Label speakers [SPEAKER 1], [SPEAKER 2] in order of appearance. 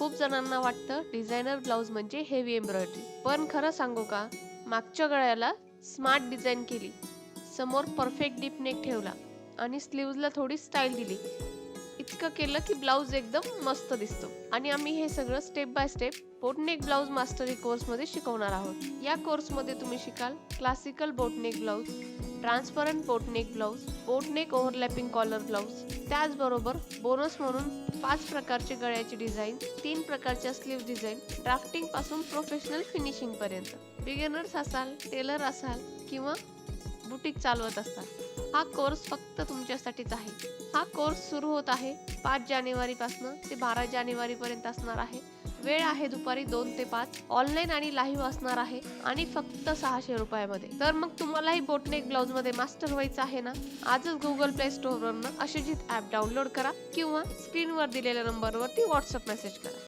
[SPEAKER 1] खूप जणांना वाटतं डिझायनर ब्लाऊज म्हणजे हेवी एम्ब्रॉयडरी पण खरं सांगू का? मागच्या गळ्याला स्मार्ट डिझाईन केली. समोर परफेक्ट डीप नेक ठेवला आणि स्लीव्हजला थोडी स्टाईल दिली. इतकं केलं की ब्लाऊज एकदम मस्त दिसतो. आणि आम्ही हे सगळं step by step boatneck blouse mastery कोर्समध्ये शिकवणार आहोत. या कोर्समध्ये तुम्ही शिकाल classical boatneck blouse transparent boatneck blouse boatneck overlapping collar blouse त्याचबरोबर बोनस म्हणून पाच प्रकारचे गळ्याची डिझाईन तीन प्रकारच्या स्लीव्ह डिझाईन ड्राफ्टिंगपासून प्रोफेशनल फिनिशिंग पर्यंत. बिगिनर्स असाल टेलर असाल किंवा बुटीक चालवत असतात हा कोर्स फक्त तुमच्यासाठीच आहे. हा कोर्स सुरू होत आहे पाच जानेवारीपासनं ते बारा जानेवारीपर्यंत असणार आहे. वेळ आहे दुपारी दोन ते पाच. ऑनलाईन आणि लाईव्ह असणार आहे आणि फक्त सहाशे रुपयामध्ये. तर मग तुम्हालाही बोटनेक ब्लाउजमध्ये मास्टर व्हायचं आहे ना? आजच गुगल प्ले स्टोअर वरनं अशिजित ऍप डाउनलोड करा किंवा स्क्रीनवर दिलेल्या नंबरवरती व्हॉट्सअप मेसेज करा.